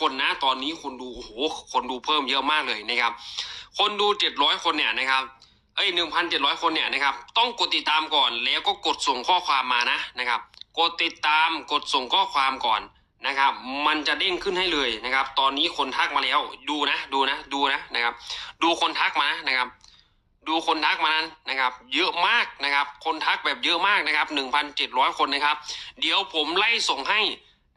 คนนะ ตอนนี้คนดูโอ้โหคนดูเพิ่มเยอะมากเลยนะครับ คนดูเจ็ดร้อยคนเนี่ยนะครับเอ้ยหนึ่งพันเจ็ดร้อยคนเนี่ยนะครับ ต้องกดติดตามก่อนแล้วก็กดส่งข้อความมานะนะครับ กดติดตามกดส่งข้อความก่อนนะครับ มันจะเด้งขึ้นให้เลยนะครับ ตอนนี้คนทักมาแล้วดูนะ ดูนะ ดูนะนะครับ ดูคนทักมานะครับ ดูคนทักมานั้นนะครับ เยอะมากนะครับ คนทักแบบเยอะมากนะครับหนึ่งพันเจ็ดร้อยคนนะครับ เดี๋ยวผมไล่ส่งให้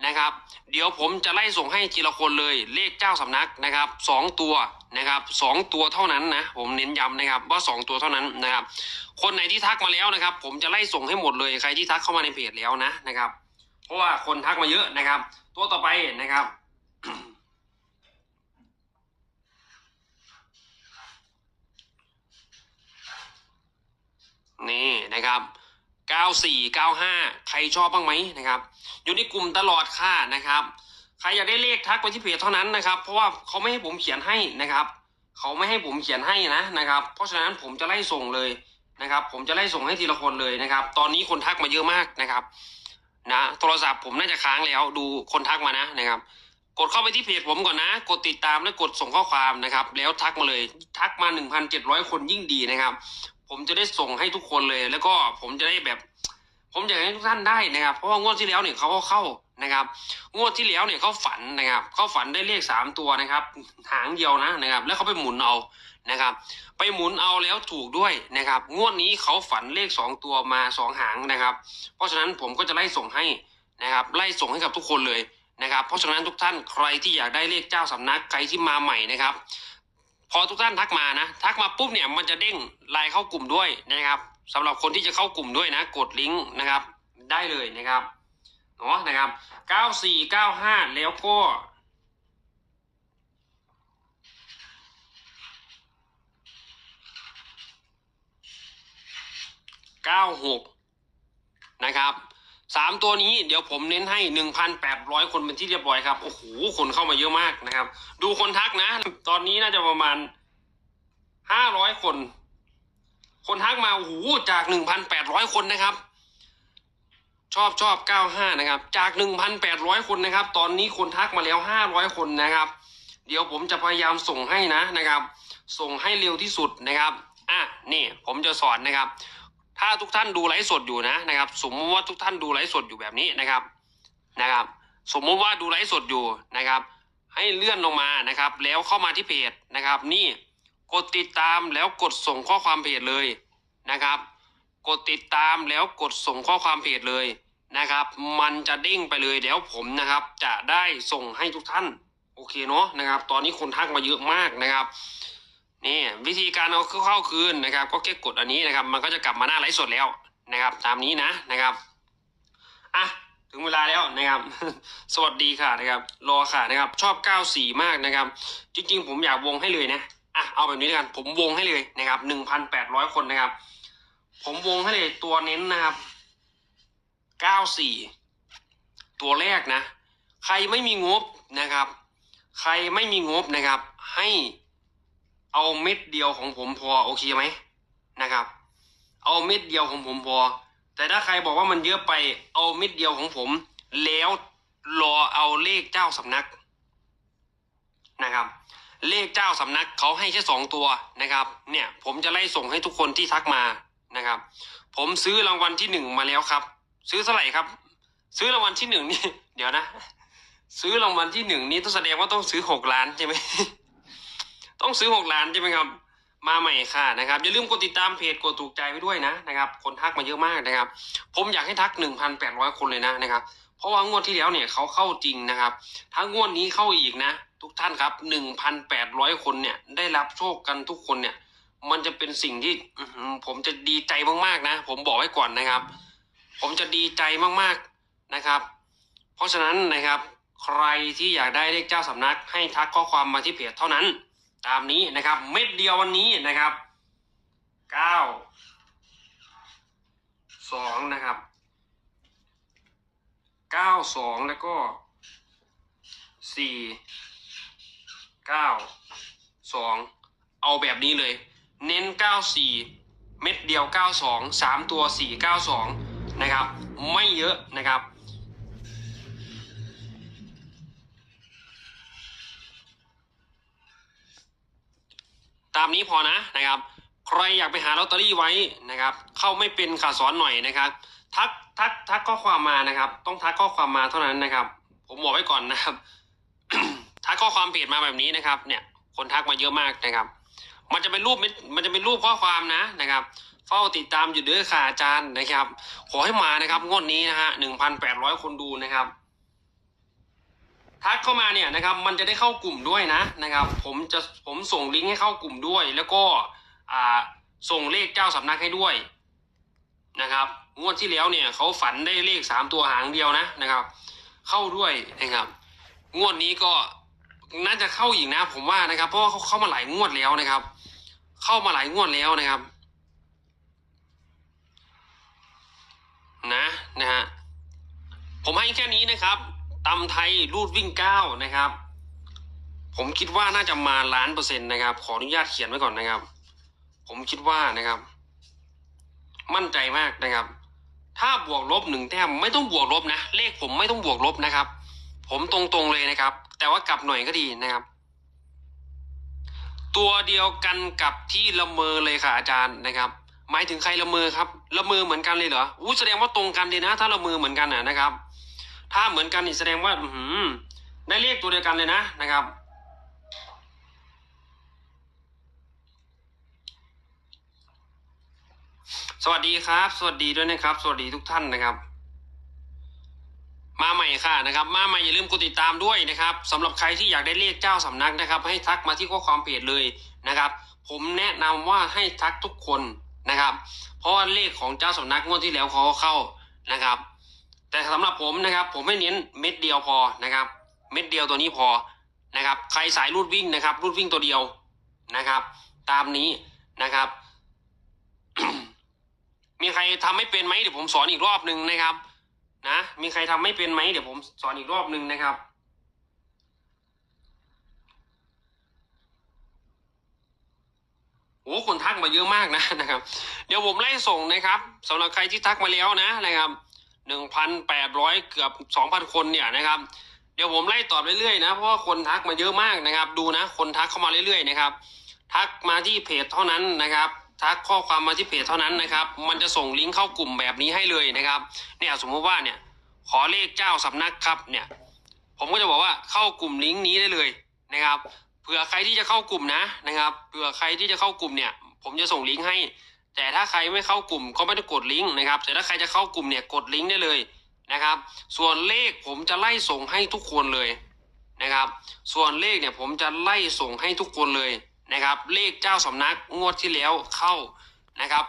นะครับ เดี๋ยวผมจะไล่ส่งให้ทีละคนเลยเลขเจ้าสำนักนะครับสองตัวนะครับสองตัวเท่านั้นนะผมเน้นย้ำนะครับว่าสองตัวเท่านั้นนะครับ คนไหนที่ทักมาแล้วนะครับ ผมจะไล่ส่งให้หมดเลยใครที่ทักเข้ามาในเพจแล้วนะนะครับ เพราะว่าคนทักมาเยอะนะครับ ตัวต่อไปนะครับนี่นะครับ 94 95 ใครชอบบ้างไหมนะครับ อยู่ในกลุ่มตลอดค่ะนะครับ ใครอยากได้เลขทักไปที่เพจเท่านั้นนะครับ เพราะว่าเขาไม่ให้ผมเขียนให้นะครับเขาไม่ให้ผมเขียนให้นะนะครับ เพราะฉะนั้นผมจะไล่ส่งเลยนะครับ ผมจะไล่ส่งให้ทีละคนเลยนะครับ ตอนนี้คนทักมาเยอะมากนะครับนะโทรศัพท์ผมน่าจะค้างแล้วดูคนทักมานะนะครับ กดเข้าไปที่เพจผมก่อนนะ กดติดตามและกดส่งข้อความนะครับ แล้วทักมาเลย ทักมา 1,700 คนยิ่งดีนะครับ ผมจะได้ส่งให้ทุกคนเลย แล้วก็ผมจะได้แบบ ผมอยากให้ทุกท่านได้นะครับ เพราะว่างวดที่แล้วเนี่ยเขาก็เข้านะครับ งวดที่แล้วเนี่ยเขาฝันนะครับเขาฝันได้เลขสามตัวนะครับหางเดียวนะนะครับ แล้วเขาไปหมุนเอานะครับ ไปหมุนเอาแล้วถูกด้วยนะครับ งวดนี้เขาฝันเลขสองตัวมาสองหางนะครับ เพราะฉะนั้นผมก็จะไล่ส่งให้นะครับ ไล่ส่งให้กับทุกคนเลยนะครับ เพราะฉะนั้นทุกท่านใครที่อยากได้เลขเจ้าสำนักใครที่มาใหม่นะครับพอทุกท่านทักมานะ ทักมาปุ๊บเนี่ยมันจะเด้งไลน์เข้ากลุ่มด้วยนะครับ สำหรับคนที่จะเข้ากลุ่มด้วยนะ กดลิงก์นะครับ ได้เลยนะครับเนาะนะครับ9495แล้วก็96นะครับสามตัวนี้เดี๋ยวผมเน้นให้1,800คนเป็นที่เรียบร้อยครับ โอ้โห คนเข้ามาเยอะมากนะครับ ดูคนทักนะ ตอนนี้น่าจะประมาณ500คน คนทักมาโอ้โหจาก 1,800 คนนะครับ ชอบชอบ95 นะครับ จาก 1,800 คนนะครับ ตอนนี้คนทักมาแล้ว 500 คนนะครับ เดี๋ยวผมจะพยายามส่งให้นะนะครับ ส่งให้เร็วที่สุดนะครับอะนี่ผมจะสอนนะครับ ถ้าทุกท่านดูไลฟ์สดอยู่นะนะครับ สมมติว่าทุกท่านดูไลฟ์สดอยู่แบบนี้นะครับนะครับ สมมติว่าดูไลฟ์สดอยู่นะครับ ให้เลื่อนลงมานะครับ แล้วเข้ามาที่เพจนะครับ นี่ กดติดตามแล้วกดส่งข้อความเพจเลยนะครับ กดติดตามแล้วกดส่งข้อความเพจเลยนะครับ มันจะเด้งไปเลยเดี๋ยวผมนะครับ จะได้ส่งให้ทุกท่าน โอเคเนาะนะครับ ตอนนี้คนทักมาเยอะมากนะครับนี่วิธีการเอาเข้าคืนนะครับ ก็แค่กดอันนี้นะครับ มันก็จะกลับมาหน้าไลฟ์สดแล้วนะครับ ตามนี้นะนะครับอะถึงเวลาแล้วนะครับ สวัสดีค่ะนะครับ รอค่ะนะครับ ชอบ 94 มากนะครับ จริง ๆ ผมอยากวงให้เลยนะ อะเอาแบบนี้แล้วกัน ผมวงให้เลยนะครับ1,800คนนะครับ ผมวงให้เลยตัวเน้นนะครับ94ตัวแรกนะ ใครไม่มีงบนะครับ ใครไม่มีงบนะครับ ให้เอาเม็ดเดียวของผมพอโอเคไหมนะครับ เอาเม็ดเดียวของผมพอ แต่ถ้าใครบอกว่ามันเยอะไปเอาเม็ดเดียวของผม แล้วรอเอาเลขเจ้าสำนักนะครับ เลขเจ้าสำนักเขาให้แค่สองตัวนะครับ เนี่ยผมจะไล่ส่งให้ทุกคนที่ทักมานะครับ ผมซื้อรางวัลที่หนึ่งมาแล้วครับ ซื้อเท่าไหร่ครับ ซื้อรางวัลที่หนึ่งนี่ เดี๋ยวนะ ซื้อรางวัลที่หนึ่งนี่ต้องแสดงว่าต้องซื้อหกล้านใช่ไหมต้องซื้อหกล้านใช่ไหมครับ มาใหม่ค่ะนะครับอย่าลืมกดติดตามเพจกดถูกใจไว้ด้วยนะนะครับ คนทักมาเยอะมากนะครับ ผมอยากให้ทักหนึ่งพันแปดร้อยคนเลยนะนะครับ ราะว่างวดที่แล้วเนี่ยเขาเข้าจริงนะครับ ถ้างวดนี้เข้าอีกนะ ทุกท่านครับหนึ่งพันแปดร้อยคนเนี่ยได้รับโชคกันทุกคนเนี่ย มันจะเป็นสิ่งที่ผมจะดีใจมากๆนะ ผมบอกไว้ก่อนนะครับ ผมจะดีใจมากๆนะครับ เพราะฉะนั้นนะครับ ใครที่อยากได้เลขเจ้าสำนัก ให้ทักข้อความมาที่เพจเท่านั้น ตามนี้นะครับ เม็ดเดียววันนี้นะครับเก้าสองนะครับ เก้าสองแล้วก็สี่เก้าสองเอาแบบนี้เลย เน้นเก้าสี่เม็ดเดียวเก้าสองสามตัวสี่เก้าสองนะครับ ไม่เยอะนะครับตามนี้พอนะนะครับ ใครอยากไปหาลอตเตอรี่ไว้นะครับ เข้าไม่เป็นขาดสอนหน่อยนะครับ ทักทักทักข้อความมานะครับ ต้องทักข้อความมาเท่านั้นนะครับ ผมบอกไว้ก่อนนะครับ ทักข้อความเพจมาแบบนี้นะครับ เนี่ย คนทักมาเยอะมากนะครับ มันจะเป็นรูปม่มันจะเป็นรูปข้อความนะนะครับ เฝ้าติดตามอยู่เด้อค่ะอาจารย์นะครับ ขอให้มานะครับงวดนี้นะฮะหนึ่งพันแปดร้อยคนดูนะครับทักเข้ามาเนี่ยนะครับมันจะได้เข้ากลุ่มด้วยนะนะครับ ผมจะผมส่งลิงก์ให้เข้ากลุ่มด้วย แล้วก็อ่าส่งเลขเจ้าสำนักให้ด้วยนะครับ งวดที่แล้วเนี่ยเขาฝันได้เลขสามตัวหางเดียวนะนะครับ เข้าด้วยนะครับ งวดนี้ก็น่าจะเข้าอีกนะ ผมว่านะครับ เพราะว่าเขาเข้ามาหลายงวดแล้วนะครับ เข้ามาหลายงวดแล้วนะครับ นะนะฮะผมให้แค่นี้นะครับตำไทยรูดวิ่งเก้านะครับ ผมคิดว่าน่าจะมาล้านเปอร์เซ็นต์นะครับ ขออนุญาตเขียนไว้ก่อนนะครับ ผมคิดว่านะครับ มั่นใจมากนะครับ ถ้าบวกลบหนึ่งแต้มไม่ต้องบวกลบนะ เลขผมไม่ต้องบวกลบนะครับ ผมตรงๆเลยนะครับ แต่ว่ากลับหน่อยก็ดีนะครับ ตัวเดียวกันกับที่ละเมอเลยค่ะอาจารย์นะครับ หมายถึงใครละเมอครับ ละเมอเหมือนกันเลยเหรออู้แสดงว่าตรงกันเลยนะ ถ้าละเมอเหมือนกันนะนะครับ ถ้าเหมือนกันนี่แสดงว่า อืได้เลขตัวเดียวกันเลยนะนะครับ สวัสดีครับ สวัสดีด้วยนะครับ สวัสดีทุกท่านนะครับ มาใหม่ค่ะนะครับ มาใหม่อย่าลืมกดติดตามด้วยนะครับสำหรับใครที่อยากได้เลขเจ้าสำนักนะครับ ให้ทักมาที่ข้อความเพจเลยนะครับ ผมแนะนำว่าให้ทักทุกคนนะครับ เพราะว่าเลขของเจ้าสำนักงวดที่แล้วเขาเข้านะครับ แต่สำหรับผมนะครับ ผมไม่เน้นเม็ดเดียวพอนะครับ เม็ดเดียวตัวนี้พอนะครับ ใครสายรูดวิ่งนะครับ รูดวิ่งตัวเดียวนะครับ ตามนี้นะครับ ทำไม่เป็นไหมเดี๋ยวผมสอนอีกรอบหนึ่งนะครับ นะ มีใครทำไม่เป็นไหมเดี๋ยวผมสอนอีกรอบหนึ่งนะครับโอ้คนทักมาเยอะมากนะนะครับ เดี๋ยวผมไล่ส่งนะครับสำหรับใครที่ทักมาแล้วนะนะครับหนึ่งพันแปดร้อยเกือบสองพันคนเนี่ยนะครับ เดี๋ยวผมไล่ตอบเรื่อยๆนะเพราะว่าคนทักมาเยอะมากนะครับ ดูนะ คนทักเข้ามาเรื่อยๆนะครับ ทักมาที่เพจเท่านั้นนะครับ ทักข้อความมาที่เพจเท่านั้นนะครับ มันจะส่งลิงก์เข้ากลุ่มแบบนี้ให้เลยนะครับ เนี่ยสมมุติว่าเนี่ยขอเลขเจ้าสำนักครับเนี่ย ผมก็จะบอกว่าเข้ากลุ่มลิงก์นี้ได้เลยนะครับ เผื่อใครที่จะเข้ากลุ่มนะนะครับ เผื่อใครที่จะเข้ากลุ่มเนี่ย ผมจะส่งลิงก์ให้ แต่ถ้าใครไม่เข้ากลุ่มก็ไม่ต้องกดลิงก์นะครับ แต่ถ้าใครจะเข้ากลุ่มเนี่ยกดลิงก์ได้เลยนะครับ ส่วนเลขผมจะไล่ส่งให้ทุกคนเลยนะครับ ส่วนเลขเนี่ยผมจะไล่ส่งให้ทุกคนเลย นะครับ เลขเจ้าสำนักงวดที่แล้วเข้านะครับ